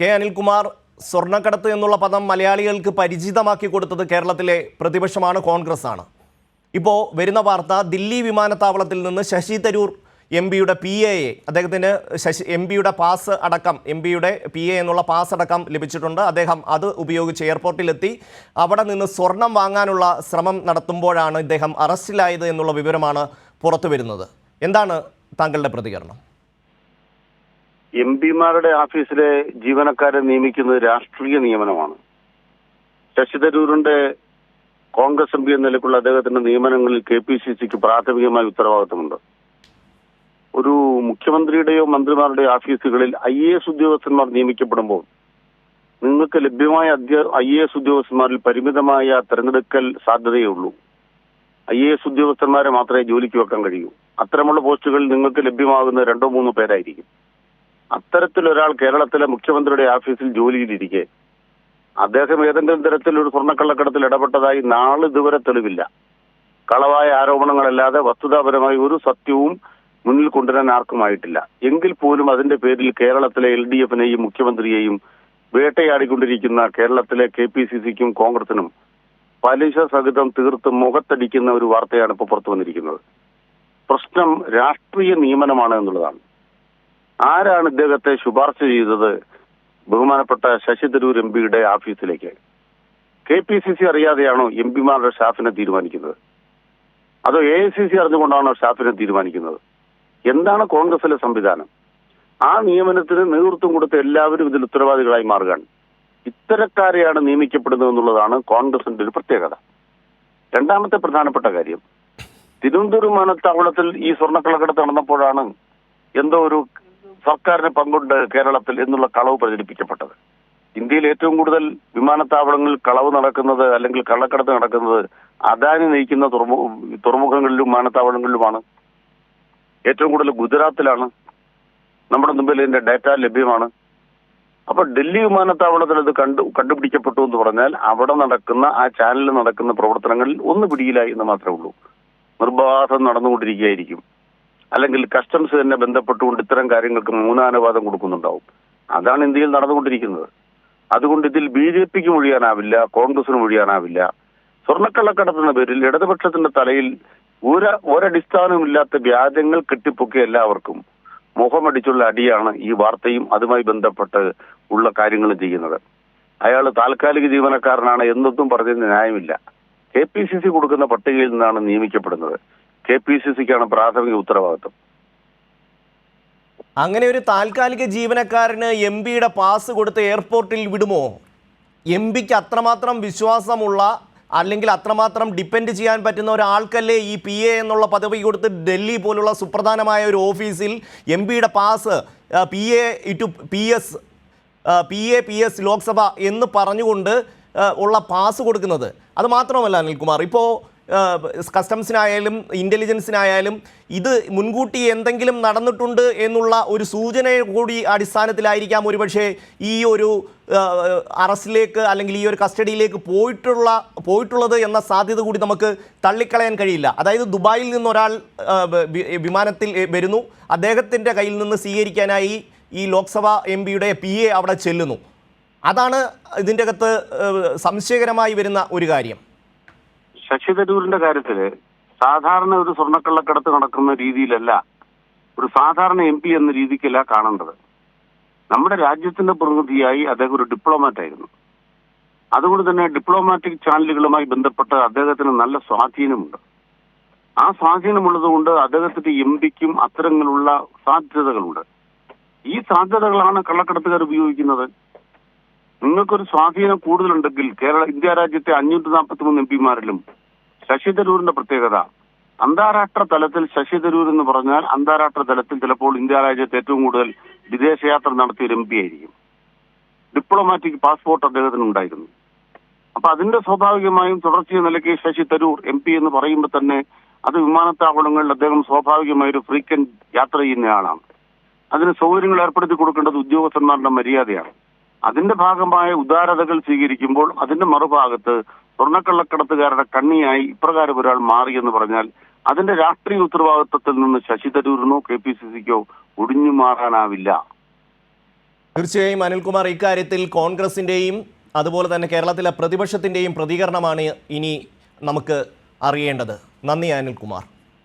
K Anilkumar സ്വർണക്കടത്ത് എന്നുള്ള പദം മലയാളികൾക്ക് പരിചിതമാക്കി കൊടുത്തത് കേരളത്തിലെ പ്രതിപക്ഷമാണ് കോൺഗ്രസ് ആണ് ഇപ്പോൾ വരുന്ന വാർത്ത ദില്ലി വിമാനത്താവളത്തിൽ നിന്ന് ശശി തരൂർ എം പിയുടെ പി എ അദ്ദേഹത്തിന് ശശി എം പിയുടെ പാസ് അടക്കം എം പിയുടെ പി എ എന്നുള്ള പാസ് അടക്കം ലഭിച്ചിട്ടുണ്ട്. അദ്ദേഹം അത് ഉപയോഗിച്ച് എയർപോർട്ടിലെത്തി അവിടെ നിന്ന് സ്വർണം വാങ്ങാനുള്ള ശ്രമം നടത്തുമ്പോഴാണ് ഇദ്ദേഹം അറസ്റ്റിലായത് എന്നുള്ള വിവരമാണ് പുറത്തു വരുന്നത് എന്താണ് താങ്കളുടെ പ്രതികരണം? എം പിമാരുടെ ഓഫീസിലെ ജീവനക്കാരെ നിയമിക്കുന്നത് രാഷ്ട്രീയ നിയമനമാണ്. ശശി തരൂരിന്റെ കോൺഗ്രസ് എം പി എന്ന നിലക്കുള്ള അദ്ദേഹത്തിന്റെ നിയമനങ്ങളിൽ കെ പി സി സിക്ക് പ്രാഥമികമായ ഉത്തരവാദിത്തമുണ്ട്. ഒരു മുഖ്യമന്ത്രിയുടെയോ മന്ത്രിമാരുടെയോ ഓഫീസുകളിൽ ഐ എ എസ് ഉദ്യോഗസ്ഥന്മാർ നിയമിക്കപ്പെടുമ്പോൾ നിങ്ങൾക്ക് ലഭ്യമായ ഐ എ എസ് ഉദ്യോഗസ്ഥന്മാരിൽ പരിമിതമായ തെരഞ്ഞെടുക്കൽ സാധ്യതയേ ഉള്ളൂ. ഐ എ എസ് ഉദ്യോഗസ്ഥന്മാരെ മാത്രമേ ജോലിക്ക് വെക്കാൻ കഴിയൂ. അത്തരമുള്ള പോസ്റ്റുകളിൽ നിങ്ങൾക്ക് ലഭ്യമാകുന്ന രണ്ടോ മൂന്നോ പേരായിരിക്കും. അത്തരത്തിലൊരാൾ കേരളത്തിലെ മുഖ്യമന്ത്രിയുടെ ഓഫീസിൽ ജോലിയിലിരിക്കെ അദ്ദേഹം ഏതെങ്കിലും തരത്തിൽ ഒരു സ്വർണക്കള്ളക്കടത്തിൽ ഇടപെട്ടതായി നാളിതുവരെ തെളിവില്ല. കളവായ ആരോപണങ്ങളല്ലാതെ വസ്തുതാപരമായി ഒരു സത്യവും മുന്നിൽ കൊണ്ടുവരാൻ ആർക്കുമായിട്ടില്ല. എങ്കിൽ പോലും അതിന്റെ പേരിൽ കേരളത്തിലെ എൽ ഡി എഫിനെയും മുഖ്യമന്ത്രിയെയും വേട്ടയാടിക്കൊണ്ടിരിക്കുന്ന കേരളത്തിലെ കെ പി സി സിക്കും കോൺഗ്രസിനും പലിശ സഹിതം തീർത്ത് മുഖത്തടിക്കുന്ന ഒരു വാർത്തയാണ് ഇപ്പോൾ പുറത്തു വന്നിരിക്കുന്നത്. പ്രശ്നം രാഷ്ട്രീയ നിയമനമാണ് എന്നുള്ളതാണ്. ആരാണ് ഇദ്ദേഹത്തെ ശുപാർശ ചെയ്തത്? ബഹുമാനപ്പെട്ട ശശി തരൂർ എം പിയുടെ ഓഫീസിലേക്ക് കെ പി സി സി അറിയാതെയാണോ എം പിമാരുടെ സ്റ്റാഫിനെ തീരുമാനിക്കുന്നത്? അതോ എ ഐ സി സി അറിഞ്ഞുകൊണ്ടാണോ സ്റ്റാഫിനെ തീരുമാനിക്കുന്നത്? എന്താണ് കോൺഗ്രസിലെ സംവിധാനം? ആ നിയമനത്തിന് നേതൃത്വം കൊടുത്ത എല്ലാവരും ഇതിൽ ഉത്തരവാദികളായി മാറുകയാണ്. ഇത്തരക്കാരെയാണ് നിയമിക്കപ്പെടുന്നത് എന്നുള്ളതാണ് കോൺഗ്രസിന്റെ ഒരു പ്രത്യേകത. രണ്ടാമത്തെ പ്രധാനപ്പെട്ട കാര്യം തിരുവനന്തപുരം വിമാനത്താവളത്തിൽ ഈ സ്വർണക്കള്ളക്കടത്ത് നടന്നപ്പോഴാണ് എന്തോ ഒരു സർക്കാരിന് പങ്കുണ്ട് കേരളത്തിൽ എന്നുള്ള കളവ് പ്രചരിപ്പിക്കപ്പെട്ടത്. ഇന്ത്യയിൽ ഏറ്റവും കൂടുതൽ വിമാനത്താവളങ്ങളിൽ കളവ് നടക്കുന്നത് അല്ലെങ്കിൽ കള്ളക്കടത്ത് നടക്കുന്നത് അദാനി നയിക്കുന്ന തുറമു തുറമുഖങ്ങളിലും വിമാനത്താവളങ്ങളിലുമാണ്. ഏറ്റവും കൂടുതൽ ഗുജറാത്തിലാണ്. നമ്മുടെ മുമ്പിൽ ഇതിന്റെ ഡാറ്റ ലഭ്യമാണ്. അപ്പൊ ഡൽഹി വിമാനത്താവളത്തിൽ അത് കണ്ടു കണ്ടുപിടിക്കപ്പെട്ടു എന്ന് പറഞ്ഞാൽ അവിടെ നടക്കുന്ന ആ ചാനലിൽ നടക്കുന്ന പ്രവർത്തനങ്ങളിൽ ഒന്ന് പിടിയിലായി എന്ന് മാത്രമേ ഉള്ളൂ. നിർബാധം നടന്നുകൊണ്ടിരിക്കുകയായിരിക്കും. അല്ലെങ്കിൽ കസ്റ്റംസ് തന്നെ ബന്ധപ്പെട്ടുകൊണ്ട് ഇത്തരം കാര്യങ്ങൾക്ക് മൂന്നാനുവാദം കൊടുക്കുന്നുണ്ടാവും. അതാണ് ഇന്ത്യയിൽ നടന്നുകൊണ്ടിരിക്കുന്നത്. അതുകൊണ്ട് ഇതിൽ ബി ജെ പിക്ക് ഒഴിയാനാവില്ല കോൺഗ്രസിനും ഒഴിയാനാവില്ല. സ്വർണക്കള്ളക്കടത്തുന്ന പേരിൽ ഇടതുപക്ഷത്തിന്റെ തലയിൽ ഒരു ഒരടിസ്ഥാനമില്ലാത്ത വ്യാജങ്ങൾ കെട്ടിപ്പൊക്കിയ എല്ലാവർക്കും മുഖമടിച്ചുള്ള അടിയാണ് ഈ വാർത്തയും അതുമായി ബന്ധപ്പെട്ട് ഉള്ള കാര്യങ്ങളും ചെയ്യുന്നത്. അയാൾ താൽക്കാലിക ജീവനക്കാരനാണ് എന്നൊന്നും പറഞ്ഞതിന് ന്യായമില്ല. കെ പി സി സി കൊടുക്കുന്ന പട്ടികയിൽ നിന്നാണ് നിയമിക്കപ്പെടുന്നത്. കെ പി സി സിക്കാണ് പ്രാഥമിക ഉത്തരവാദിത്വം. അങ്ങനെ ഒരു താൽക്കാലിക ജീവനക്കാരന് എം പിയുടെ പാസ് കൊടുത്ത് എയർപോർട്ടിൽ വിടുമോ? എം പിക്ക് അത്രമാത്രം വിശ്വാസമുള്ള അല്ലെങ്കിൽ അത്രമാത്രം ഡിപ്പെൻഡ് ചെയ്യാൻ പറ്റുന്ന ഒരാൾക്കല്ലേ ഈ പി എ എന്നുള്ള പദവി കൊടുത്ത് ഡൽഹി പോലുള്ള സുപ്രധാനമായ ഒരു ഓഫീസിൽ എം പിയുടെ pass P A to P S P A P S Lok Sabha എന്ന് പറഞ്ഞുകൊണ്ട് ഉള്ള പാസ് കൊടുക്കുന്നത്. അത് മാത്രമല്ല അനിൽകുമാർ. ഇപ്പോൾ കസ്റ്റംസിനായാലും ഇന്റലിജൻസിനായാലും ഇത് മുൻകൂട്ടി എന്തെങ്കിലും നടന്നിട്ടുണ്ട് എന്നുള്ള ഒരു സൂചന കൂടി അടിസ്ഥാനത്തിലായിരിക്കാം ഒരുപക്ഷെ ഈ ഒരു അറസ്റ്റിലേക്ക് അല്ലെങ്കിൽ ഈ ഒരു കസ്റ്റഡിയിലേക്ക് പോയിട്ടുള്ള പോയിട്ടുള്ളത് എന്ന സാധ്യത കൂടി നമുക്ക് തള്ളിക്കളയാൻ കഴിയില്ല. അതായത് ദുബായിൽ നിന്ന് ഒരാൾ വിമാനത്തിൽ വരുന്നു. അദ്ദേഹത്തിന്റെ കയ്യിൽ നിന്ന് സ്വീകരിക്കാനായി ഈ ലോക്സഭ എം പിയുടെ പി എ അവിടെ ചെല്ലുന്നു. അതാണ് ഇതിന്റെ അകത്ത് സംശയകരമായി വരുന്ന ഒരു കാര്യം. ശശി തരൂരിന്റെ കാര്യത്തിൽ സാധാരണ ഒരു സ്വർണക്കള്ളക്കടത്ത് നടക്കുന്ന രീതിയിലല്ല ഒരു സാധാരണ എം പി എന്ന രീതിക്കല്ല കാണേണ്ടത്. നമ്മുടെ രാജ്യത്തിന്റെ പ്രതിനിധിയായി അദ്ദേഹം ഒരു ഡിപ്ലോമാറ്റ് ആയിരുന്നു. അതുകൊണ്ട് തന്നെ ഡിപ്ലോമാറ്റിക് ചാനലുകളുമായി ബന്ധപ്പെട്ട് അദ്ദേഹത്തിന് നല്ല സ്വാധീനമുണ്ട്. ആ സ്വാധീനമുള്ളത് കൊണ്ട് അദ്ദേഹത്തിന്റെ എം പിക്കും അത്തരങ്ങളുള്ള സാധ്യതകളുണ്ട്. ഈ സാധ്യതകളാണ് കള്ളക്കടത്തുകാർ ഉപയോഗിക്കുന്നത്. നിങ്ങൾക്കൊരു സ്വാധീനം കൂടുതലുണ്ടെങ്കിൽ കേരള ഇന്ത്യ രാജ്യത്തെ അഞ്ഞൂറ്റി നാൽപ്പത്തി മൂന്ന് എം പിമാരിലും ശശി തരൂരിന്റെ പ്രത്യേകത. അന്താരാഷ്ട്ര തലത്തിൽ ശശി തരൂർ എന്ന് പറഞ്ഞാൽ അന്താരാഷ്ട്ര തലത്തിൽ ചിലപ്പോൾ ഇന്ത്യ രാജ്യത്ത് ഏറ്റവും കൂടുതൽ വിദേശയാത്ര നടത്തിയ ഒരു എം പി ആയിരിക്കും. ഡിപ്ലോമാറ്റിക് പാസ്പോർട്ട് അദ്ദേഹത്തിന് ഉണ്ടായിരുന്നു. അപ്പൊ അതിന്റെ സ്വാഭാവികമായും തുടർച്ചയ നിലയ്ക്ക് ശശി തരൂർ എം പി എന്ന് പറയുമ്പോൾ തന്നെ അത് വിമാനത്താവളങ്ങളിൽ അദ്ദേഹം സ്വാഭാവികമായ ഒരു ഫ്രീക്വന്റ് യാത്ര ചെയ്യുന്നയാളാണ് അതിന് സൗകര്യങ്ങൾ ഏർപ്പെടുത്തി കൊടുക്കേണ്ടത് ഉദ്യോഗസ്ഥന്മാരുടെ മര്യാദയാണ്. അതിന്റെ ഭാഗമായ ഉദാരതകൾ സ്വീകരിക്കുമ്പോൾ അതിന്റെ മറുഭാഗത്ത് സ്വർണക്കള്ളക്കടത്തുകാരുടെ കണ്ണിയായി ഇപ്രകാരം ഒരാൾ മാറി എന്ന് പറഞ്ഞാൽ അതിന്റെ രാഷ്ട്രീയ ഉത്തരവാദിത്വത്തിൽ നിന്ന് ശശി തരൂരിനോ കെ പി സി സിക്കോ ഒടിഞ്ഞു മാറാനാവില്ല. തീർച്ചയായും അനിൽകുമാർ ഇക്കാര്യത്തിൽ കോൺഗ്രസിന്റെയും അതുപോലെ തന്നെ കേരളത്തിലെ പ്രതിപക്ഷത്തിന്റെയും പ്രതികരണമാണ് ഇനി നമുക്ക് അറിയേണ്ടത്. നന്ദി അനിൽകുമാർ.